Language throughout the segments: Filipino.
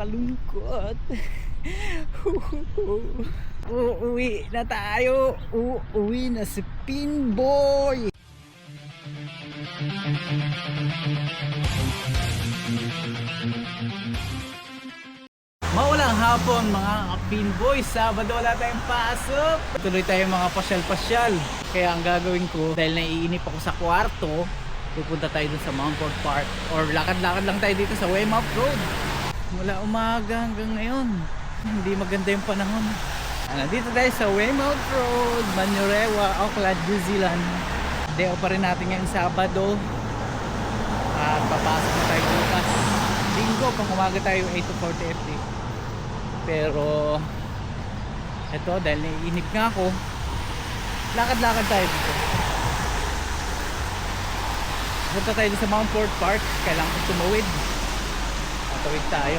Nakakalungkot. Uuwi na tayo. Uuwi na si Pinboy. Mawalang hapon mga pinboy, Sabado wala tayong pasok. Tuloy tayo mga pasyal-pasyal. Kaya ang gagawin ko, dahil naiinip ako sa kwarto, pupunta tayo dun sa Mount Ford Park. Or lakad-lakad lang tayo dito sa Weymouth Road. Mula umaga hanggang ngayon. Hindi maganda yung panahon. Ah, Nandito tayo sa Weymouth Road, Manurewa, Auckland, New Zealand. Off pa rin natin ngayong Sabado. At papasok na tayo bukas. Linggo, pang umaga tayo 8 to 40 FD. Pero eto dahil naiinip nga ako lakad-lakad tayo dito punta tayo dito sa Mount Ford Park kailangan ko tumawid tatawid tayo.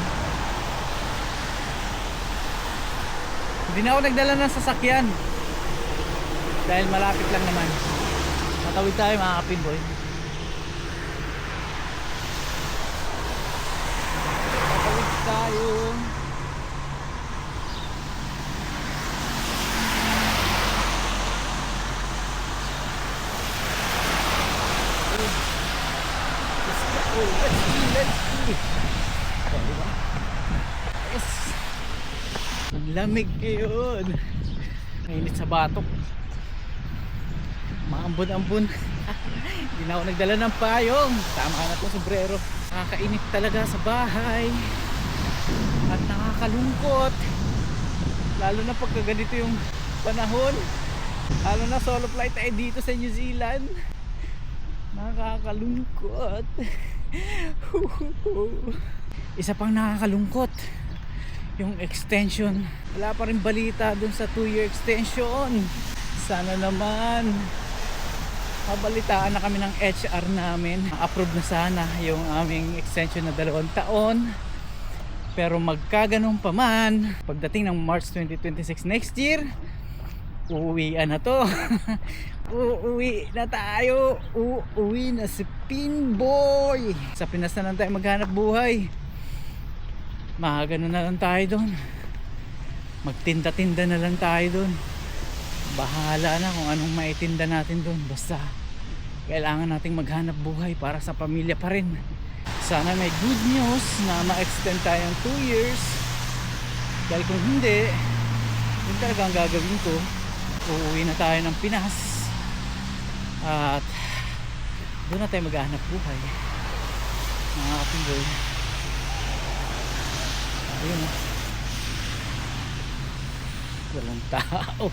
Hindi na ako nagdala ng sasakyan. Dahil malapit lang naman. Tatawid tayo mga kapinboy tatawid tayo Let's go. Let's see. Let's see. Oh, diba? Yes. Ang lamig ngayon. Mainit sa batok. Maambon-ambon. Hindi na ako nagdala ng payong. Tama na to sombrero. Nakakainit talaga sa bahay. At nakakalungkot. Lalo na pagka ganito yung panahon. Lalo na solo flight tayo dito sa New Zealand. Nakakalungkot. Isa pang nakakalungkot. Yung extension. Wala pa rin balita dun sa 2 year extension. Sana naman mabalitaan na kami ng HR namin. Approve na sana yung aming extension na dalawang taon. Pero magkaganon pa man, pagdating ng March 2026 next year, uuwian na to. Uuwi na tayo. Uuwi na si Pinboy. Sa Pinas na lang tayo maghanap buhay. Makagano na lang tayo doon. Magtinda-tinda na lang tayo doon. Bahala na kung anong maitinda natin doon. Basta kailangan nating maghanap buhay para sa pamilya pa rin. Sana may good news na ma-extend tayo ng 2 years. Dahil kung hindi, yun talaga ang gagawin ko. Uuwi na tayo ng Pinas. At doon na tayo maghahanap buhay. Mga kapinggoy. Ayun oh. Walang tao.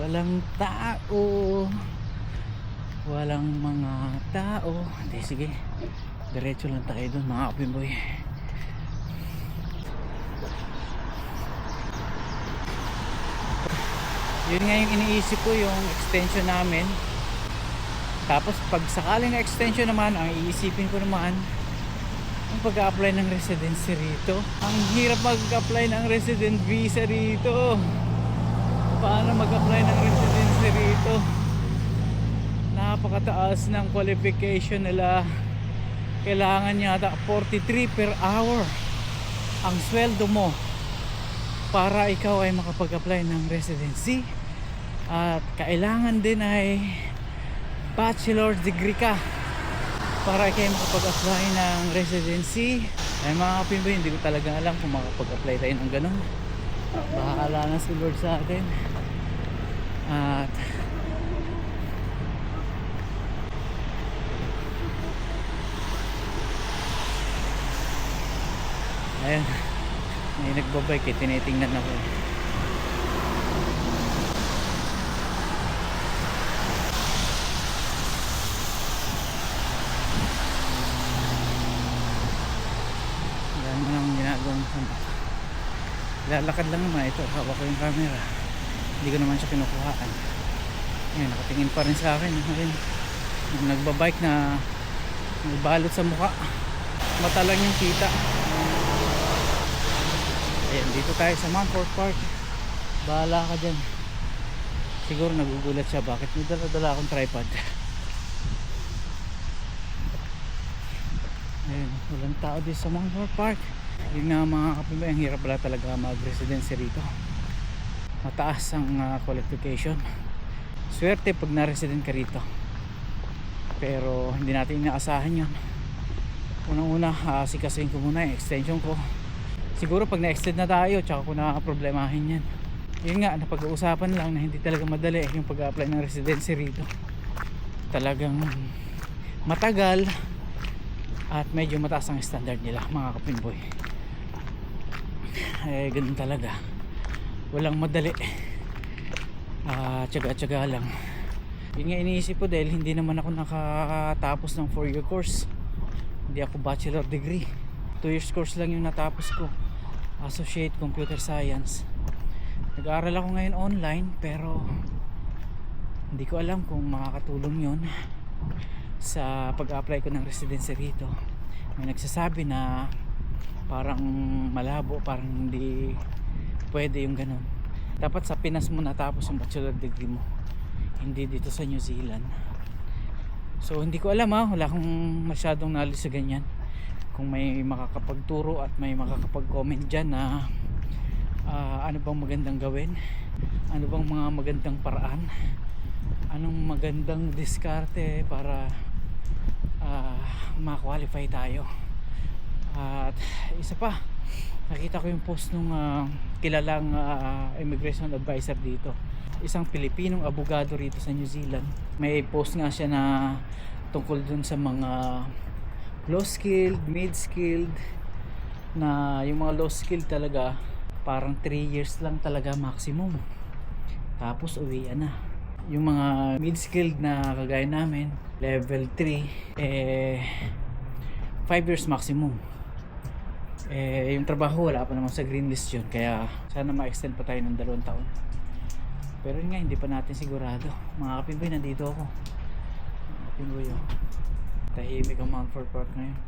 Walang tao. Walang mga tao. Hindi, sige. Diretso lang tayo doon mga kapinggoy. yun nga yung iniisip ko yung extension namin tapos pag sakaling extension naman ang iisipin ko naman ang pag-apply ng residency rito. Ang hirap mag-apply ng resident visa rito. Paano mag-apply ng residency rito? Napakataas ng qualification nila. Kailangan yata 43 per hour ang sweldo mo para ikaw ay makapag-apply ng residency. At kailangan din ay bachelor degree ka para kayo makapag-apply ng residency. Ay mga kapimboy hindi ko talaga alam kung makapag-apply tayo ng ganun. Bahala na si Lord sa atin. At ayun may nagbabike eh, tinitingnan ako mo naman sanda lalakad lang naman ito hawak ko yung camera hindi ko naman siya kinukuhaan yan nakatingin pa rin sa akin ayun nagbabike na nagbalot sa mukha mata lang yung kita Ayan, dito tayo sa Mountford Park. Bahala ka dyan. Siguro nagugulat siya bakit may dala-dala akong tripod. Ayan. walang tao din sa Mangor Park yun nga mga kapimay ang hirap pala talaga mag residency rito. Mataas ang ah, qualification. Swerte pag na-resident ka rito. Pero hindi natin inaasahan yun. Unang una uh, sikasin ko muna yung extension ko. Siguro pag na-extend na tayo tsaka ko problemahin yan. Yun nga napag-uusapan lang na hindi talaga madali yung pag-apply ng residency rito. Talagang matagal at medyo mataas ang standard nila mga kapinboy eh ganun talaga. Walang madali. Ah tsaga-tsaga lang. Yun nga iniisip ko dahil hindi naman ako nakatapos ng 4 year course. Hindi ako bachelor degree. 2 years course lang yung natapos ko. Associate computer science. Nag-aaral ako ngayon online pero hindi ko alam kung makakatulong yon sa pag-apply ko ng residency rito. May nagsasabi na parang malabo parang hindi pwede yung ganun. Dapat sa Pinas mo natapos yung bachelor degree mo. Hindi dito sa New Zealand. So hindi ko alam ha wala akong masyadong knowledge sa ganyan. Kung may makakapagturo at may makakapag-comment dyan na ah, ano bang magandang gawin? Ano bang mga magandang paraan? Anong magandang diskarte para ah, ma-qualify tayo at isa pa nakita ko yung post nung ah, kilalang ah, immigration advisor dito. Isang Pilipinong abogado rito sa New Zealand. May post nga siya na tungkol dun sa mga low skilled, mid skilled na yung mga low skilled talaga parang 3 years lang talaga maximum. Tapos uwian na. Yung mga mid skilled na kagaya namin level 3 eh 5 years maximum eh yung trabaho wala pa naman sa green list yun. Kaya sana ma-extend pa tayo ng dalawang taon. Pero yun nga hindi pa natin sigurado. Mga kapinboy nandito ako. Mga kapinboy oh. tahimik ang Mountford Park ngayon.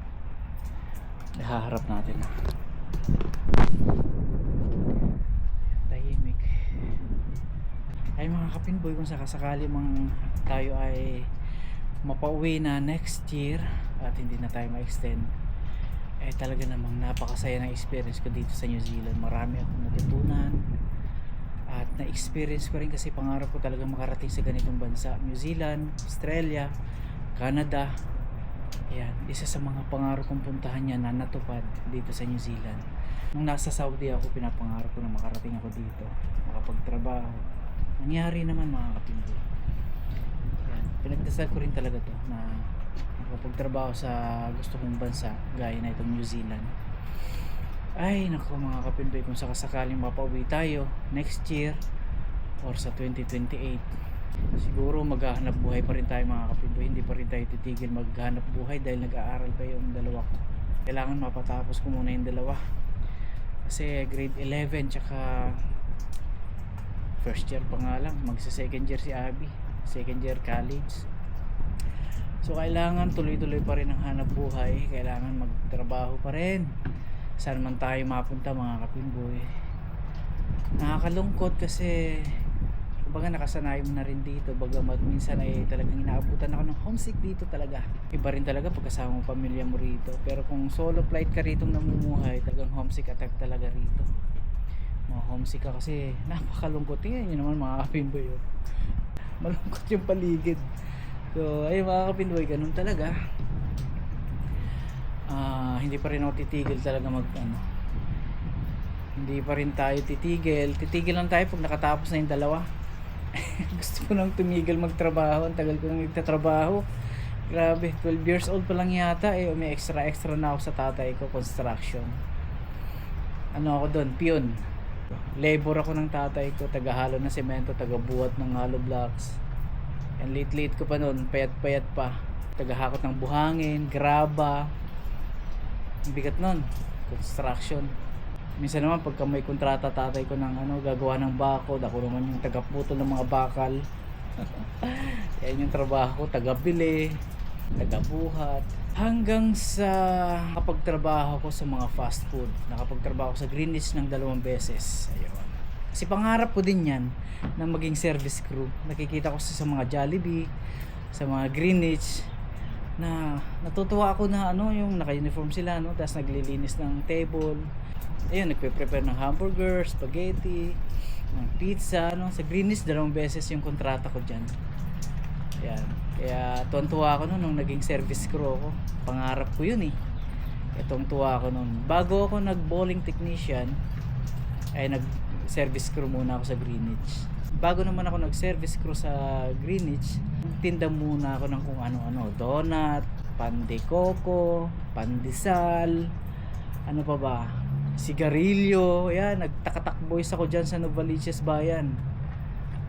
Nahaharap natin ah. tahimik. Ay mga kapinboy kung sakasakali mang tayo ay mapauwi na next year at hindi na tayo ma-extend eh talaga namang napakasaya ng experience ko dito sa New Zealand. Marami akong natutunan. At na-experience ko rin kasi pangarap ko talaga makarating sa ganitong bansa. New Zealand, Australia, Canada. Yan, isa sa mga pangarap kong puntahan niya na natupad dito sa New Zealand. Nung nasa Saudi ako pinapangarap ko na makarating ako dito. Makapagtrabaho. Nangyari naman mga kapindoy yan, pinagdasal ko rin talaga to na makapagtrabaho sa gusto kong bansa gaya na itong New Zealand. Ay nako mga kapindoy kung sakasakaling mapauwi tayo next year or sa 2028 siguro maghahanap buhay pa rin tayo mga kapindoy. Hindi pa rin tayo titigil maghanap buhay dahil nag-aaral pa yung dalawa ko. Kailangan mapatapos ko muna yung dalawa. Kasi grade 11 tsaka first year pa nga lang magsa second year si Abby second year college so kailangan tuloy-tuloy pa rin ang hanap buhay. Kailangan magtrabaho pa rin. Saan man tayo mapunta mga kapinboy. Nakakalungkot kasi kumbaga nakasanayan mo na rin dito. Bagamat minsan ay talagang inaabutan ako ng homesick dito talaga. Iba rin talaga pagkasama mo pamilya mo rito. Pero kung solo flight ka rito namumuhay talagang homesick attack talaga rito. Mga homesick ka kasi napakalungkot. Tingnan nyo naman mga kapinboy oh. malungkot yung paligid so ay mga kapinboy ganun talaga. Ah hindi pa rin ako titigil talaga mag ano hindi pa rin tayo titigil. Titigil lang tayo pag nakatapos na yung dalawa. Gusto ko nang tumigil magtrabaho. Ang tagal ko nang nagtatrabaho. Grabe 12 years old pa lang yata. Eh may extra extra na ako sa tatay ko construction. Ano ako doon? Pion. Labor ako ng tatay ko. Tagahalo ng semento tagabuhat ng hollow blocks and late late ko pa noon payat payat pa. Tagahakot ng buhangin graba. Ang bigat nun construction. Minsan naman pagka may kontrata tatay ko ng ano gagawa ng bakod ako naman yung tagaputol ng mga bakal. Yan yung trabaho ko tagabili tagabuhat. Hanggang sa nakapagtrabaho ko sa mga fast food. Nakapagtrabaho ko sa Greenwich ng dalawang beses. Ayun kasi pangarap ko din yan na maging service crew. Nakikita ko sa, mga Jollibee sa mga Greenwich na natutuwa ako na ano yung naka-uniform sila no? Tapos naglilinis ng table. Ayun nagpe-prepare ng hamburger spaghetti ng pizza no? Sa Greenish dalawang beses yung kontrata ko diyan yan kaya tuwan-tuwa ako no, nung naging service crew ako. Pangarap ko yun eh. Itong tuwa ako nun. Bago ako nag bowling technician ay nag service crew muna ako sa Greenwich. Bago naman ako nag service crew sa Greenwich tinda muna ako ng kung ano-ano. Donut pande pandesal ano pa ba? Sigarilyo. Yan nagtakatakboys ako dyan sa Novaliches bayan.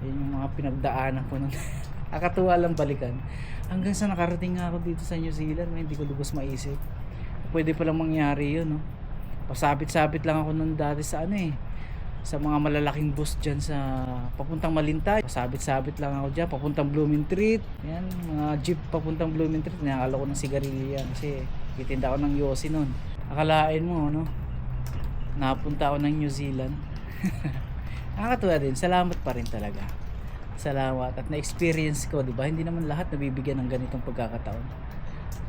Yun yung mga pinagdaanan ko nun. Nakatuwa lang balikan. Hanggang sa nakarating nga ako dito sa New Zealand no, hindi ko lubos maisip. Pwede palang mangyari yun no? Pasabit-sabit lang ako nun dati sa ano eh sa mga malalaking bus dyan sa papuntang Malintay. Pasabit-sabit lang ako dyan, papuntang Blooming Treat. Yan, mga jeep papuntang Blooming Treat. Nakakala ko ng sigarilyo yan kasi itinda ako ng Yossi nun. Akalain mo, no? Napunta ako ng New Zealand. Nakakatuwa din. Salamat pa rin talaga. Salamat. At na-experience ko, di ba? Hindi naman lahat nabibigyan ng ganitong pagkakataon.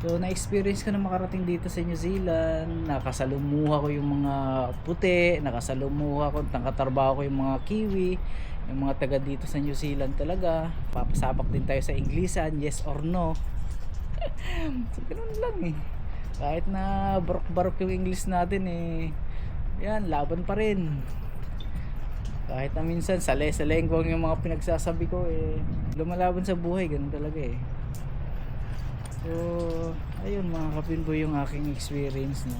So, na-experience ko na makarating dito sa New Zealand. Nakasalumuha ko yung mga puti. Nakasalumuha ko, nakatrabaho ko yung mga kiwi. Yung mga taga dito sa New Zealand talaga. Papasapak din tayo sa Inglisan, yes or no. so, ganun lang eh. Kahit na barok-barok yung English natin eh. Yan, laban pa rin. Kahit na minsan sale-salengkong yung mga pinagsasabi ko eh. Lumalaban sa buhay, ganun talaga eh. So, ayun mga kapinboy yung aking experience no.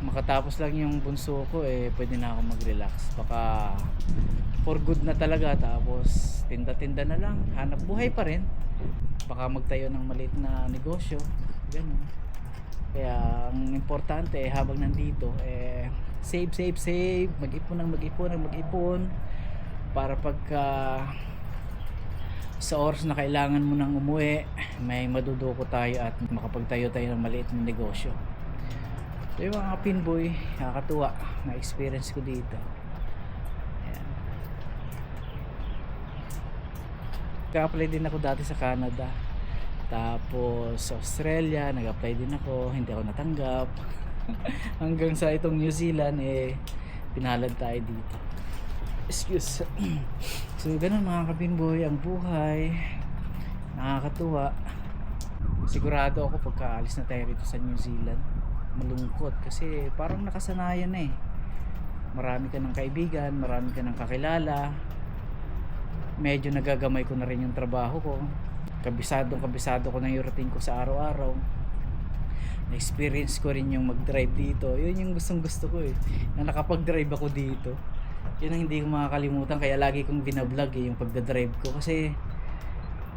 Makatapos lang yung bunso ko eh pwede na ako mag-relax. Baka for good na talaga tapos tinda-tinda na lang. Hanap buhay pa rin. Baka magtayo ng maliit na negosyo. Ganun. Kaya ang importante eh, habang nandito eh save save save, mag-ipon ng mag-ipon ng mag-ipon para pagka sa oras na kailangan mo nang umuwi, may maduduko tayo at makapagtayo tayo ng maliit na negosyo. So yung mga pinboy, nakakatuwa na experience ko dito. Ayan. Ka-apply din ako dati sa Canada. Tapos Australia, nag-apply din ako, hindi ako natanggap. Hanggang sa itong New Zealand eh pinalad tayo dito. Excuse. so ganun mga kabinboy ang buhay. Nakakatuwa. Sigurado ako pagkaalis na tayo rito sa New Zealand. Malungkot kasi parang nakasanayan na eh. Marami ka ng kaibigan, marami ka ng kakilala. Medyo nagagamay ko na rin yung trabaho ko. Kabisadong kabisado ko na yung routine ko sa araw-araw na-experience ko rin yung mag-drive dito. Yun yung gustong gusto ko eh. Na nakapag-drive ako dito. Yun ang hindi ko makakalimutan. Kaya lagi kong binablog eh, yung pagda-drive ko. Kasi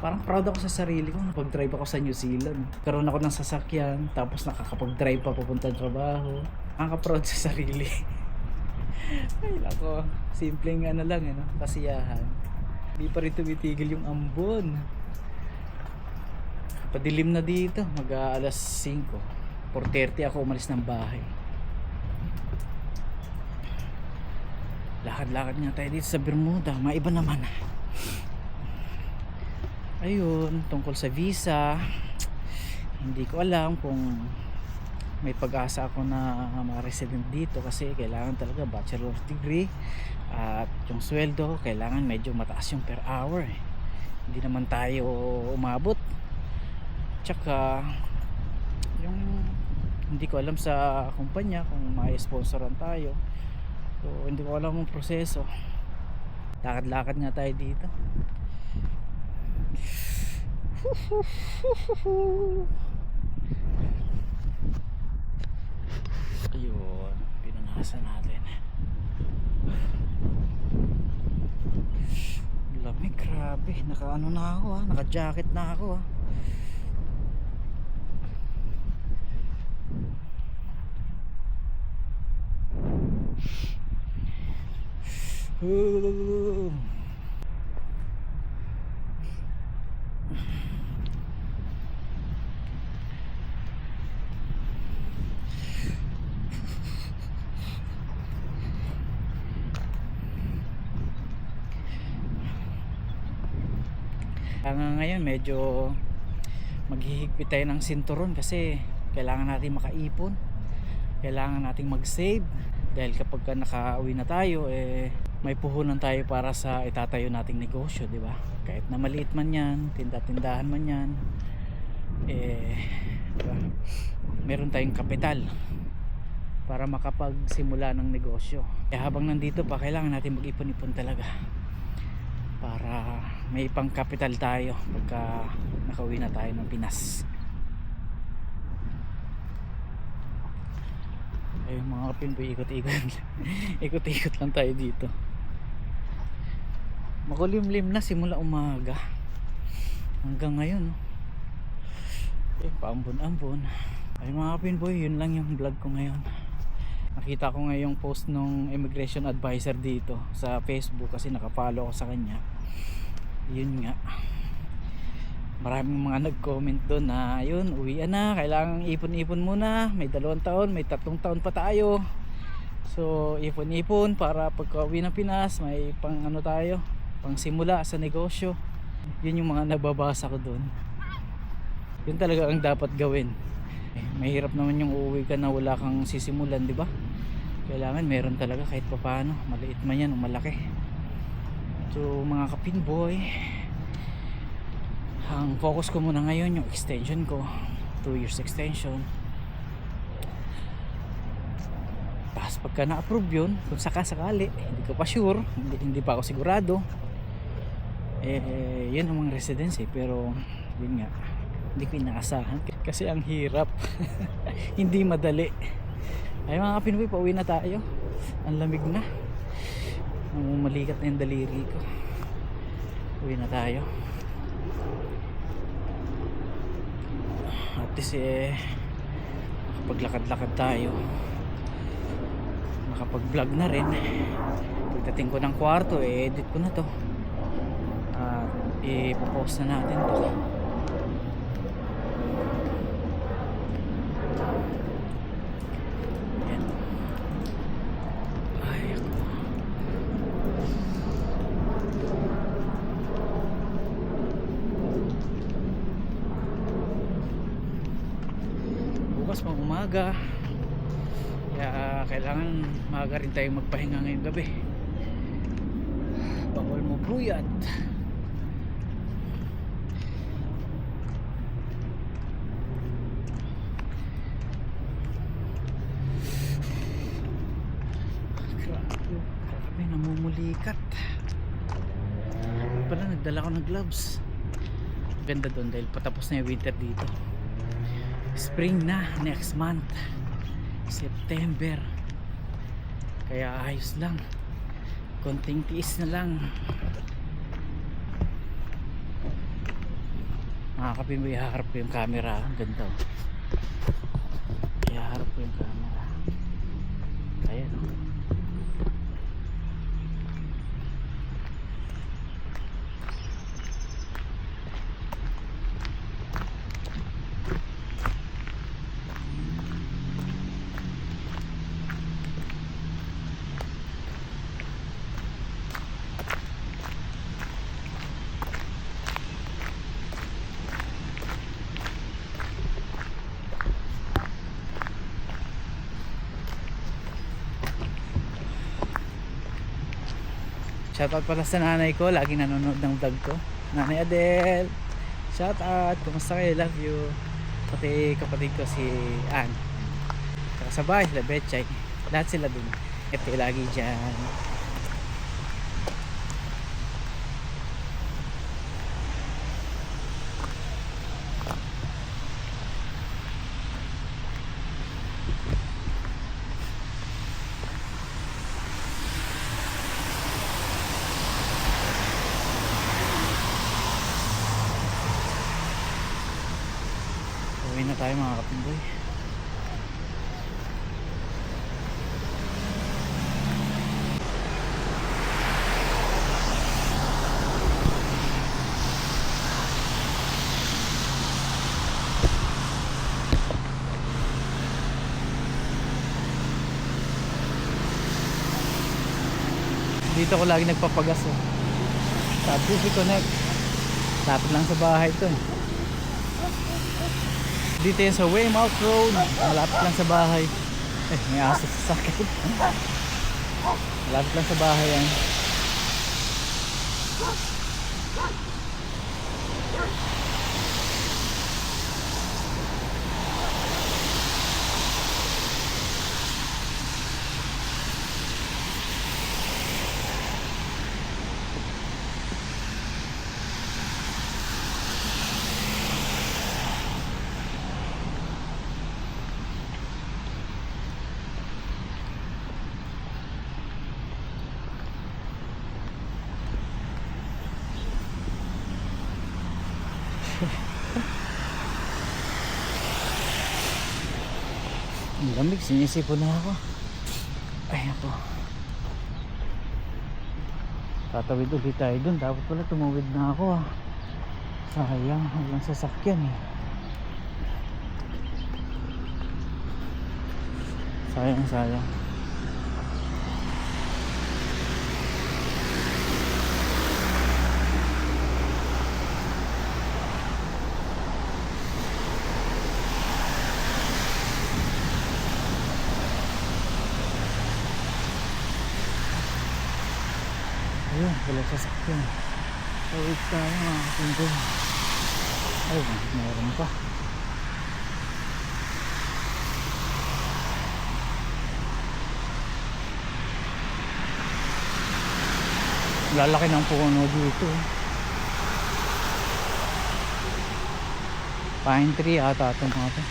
parang proud ako sa sarili ko. Napag-drive ako sa New Zealand. Karoon ako ng sasakyan. Tapos nakakapag-drive pa papunta ng trabaho. Nakaka-proud sa sarili. Ay lako. Simpleng ano lang eh, no? kasiyahan. Hindi pa rin tumitigil yung ambon. Padilim na dito. Mag alas 5. 4.30 ako umalis ng bahay. Lakad-lakad nga tayo dito sa Bermuda. Maiba naman. Ayun, tungkol sa visa. Hindi ko alam kung may pag-asa ako na ma-resident dito kasi kailangan talaga bachelor degree at yung sweldo kailangan medyo mataas yung per hour eh. hindi naman tayo umabot tsaka yung hindi ko alam sa kumpanya kung may sponsoran tayo so hindi ko alam ang proseso. Lakad-lakad nga tayo dito. Ayun pinanasa natin. Lamig grabe. Naka ano na ako ha naka jacket na ako ha Hanggang ngayon medyo maghihigpit tayo ng sinturon kasi kailangan natin makaipon. Kailangan nating mag-save. Dahil kapag ka nakauwi na tayo eh may puhunan tayo para sa itatayo nating negosyo di ba? Kahit na maliit man yan tinda-tindahan man yan eh di ba? Meron tayong kapital para makapagsimula ng negosyo. Kaya habang nandito pa kailangan natin mag-ipon-ipon talaga para may pang kapital tayo pagka nakauwi na tayo ng Pinas. Ayun mga kapinboy ikot-ikot. Ikot-ikot lang tayo dito makulimlim na simula umaga. Hanggang ngayon. Eh, paambon-ambon. Ay mga kapinboy yun lang yung vlog ko ngayon. Nakita ko ngayong post nung immigration advisor dito sa facebook kasi nakapalo ko sa kanya. Yun nga. Maraming mga nag-comment doon na yun uwian na. Kailangan ipon-ipon muna. May dalawang taon may tatlong taon pa tayo. So ipon-ipon para pagka uwi ng Pinas may pang ano tayo pang simula sa negosyo yun yung mga nababasa ko doon yun talaga ang dapat gawin. Eh, mahirap naman yung uuwi ka na wala kang sisimulan di ba? Kailangan meron talaga kahit papaano. Maliit man yan o malaki. So mga kapinboy ang focus ko muna ngayon yung extension ko. 2 years extension. Tapos pagka na-approve yun kung sakasakali hindi ko pa sure hindi, hindi pa ako sigurado eh yun ang mga residency pero yun nga hindi ko inaasahan kasi ang hirap. Hindi madali. Ay mga kapinoy pauwi na tayo. Ang lamig na. Namumalikat na yung daliri ko. Uwi na tayo. At least eh makapaglakad-lakad tayo. Makapag vlog na rin. Pagdating ko ng kwarto eh edit ko na to na natin to. Ayan. ay ako. Bukas pang kaya kailangan maaga rin tayong magpahinga ngayong gabi. Bawal mo bruyat grabe grabe namumulikat pala gloves ganda doon dahil patapos na yung winter dito. Spring na next month. September. Kaya ayos lang. Konting tiis na lang. Makakapin mo ihaharap ko yung camera. Ang ganda oh. ihaharap ko yung camera. Ayan oh. Shoutout pala sa nanay ko, lagi nanonood ng vlog ko. Nanay Adel. Shoutout, kumusta kayo? Love you. Pati kapatid ko si Ann. Saka sa bahay sila Betchay. Lahat sila dun. Ito lagi dyan. Uwi na tayo mga kapindoy. Dito ko lagi nagpapagas eh. Sa Busy Connect. Lapit lang sa bahay to eh. Dito yan sa Weymouth Road. Malapit lang sa bahay. Eh, may aso sa sakit. Malapit lang sa bahay yan. Lamig, sinisipo na ako. Ay ako. Tatawid ulit tayo dun. Dapat pala tumawid na ako ah. Sayang, walang sasakyan eh. Sayang, sayang. Ayun, wala sasakyan. Tawid tayo mga kapinggol. Ay, meron pa. Lalaki ng puno dito. Pine tree ata ito mga to.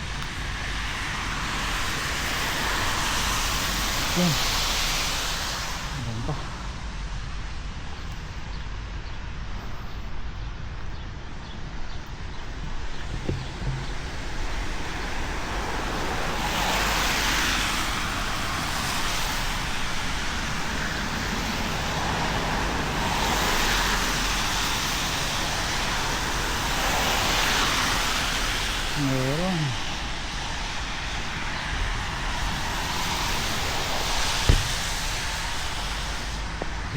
Yan. Meron pa. Meron.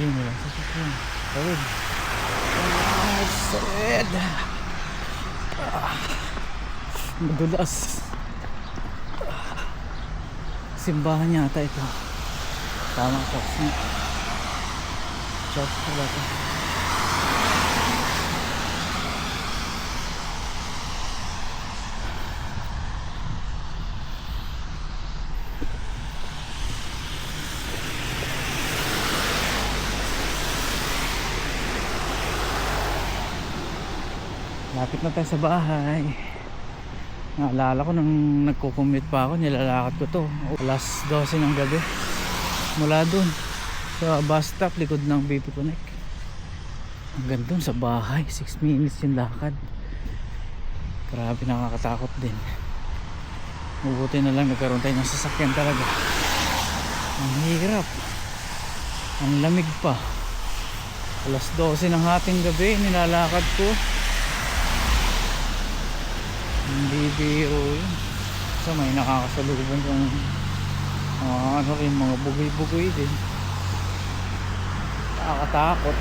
Ayun, walang sasakyan. Tawid. Ah, sad. Ah, madulas. Ah, simbahan yata ito. Tama ko. Church pala ito. Lapit na tayo sa bahay. Naalala ko nang nagko-commute pa ako, nilalakad ko to. Alas 12 ng gabi. Mula dun sa bus stop likod ng BP Connect. Hanggang dun sa bahay, 6 minutes yung lakad. Grabe nakakatakot din. Mabuti na lang nagkaroon tayo ng sasakyan talaga. Ang hirap. Ang lamig pa. Alas 12 ng hating gabi, nilalakad ko. Hindi biro yun. So may nakakasalubong kong mga ano rin, mga bugoy-bugoy din. Nakakatakot.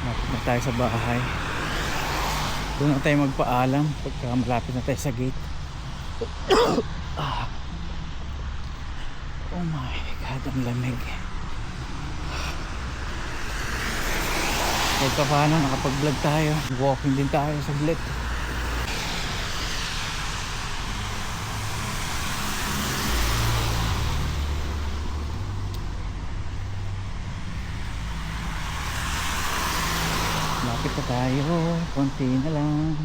Malapit na tayo sa bahay. Doon tayo magpaalam pagka malapit na tayo sa gate. Oh my God, ang lamig. Kahit pa paano, nakapag-vlog tayo. Walking din tayo saglit. Lapit na tayo. Konti na lang.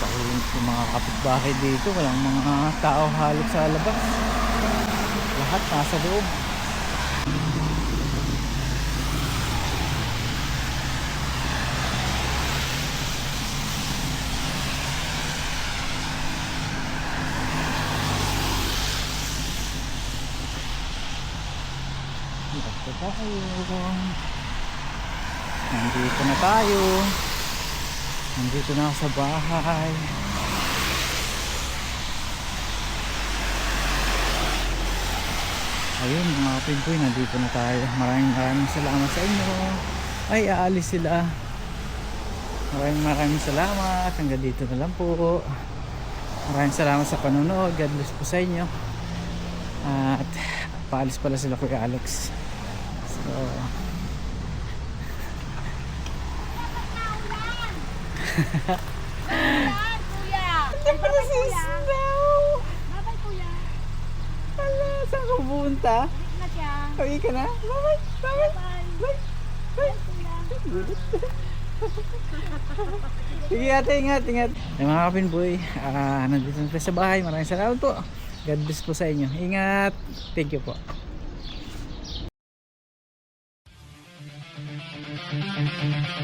Tahimik yung mga kapitbahay dito. Walang mga tao halos sa labas. Lahat nasa loob. Dito tayo. Nandito na tayo. Nandito na sa bahay. Ayun mga kapinpoy, nandito na tayo. Maraming maraming salamat sa inyo. Ay, aalis sila. Maraming maraming salamat. Hanggang dito na lang po. Maraming salamat sa panonood. God bless po sa inyo. At paalis pala sila Kuya Alex. So, Yan, kuya. Ay, babay, kuya. Babay, kuya. Ala, saan ka pupunta? Ulit na siya. Uwi ka na? Bye-bye! Bye-bye! Bye. Bye, kuya. Sige ate, ingat, ingat. Ay mga kapinboy, ah nandito na tayo sa bahay. Maraming salamat po. God bless po sa inyo. Ingat. Thank you po.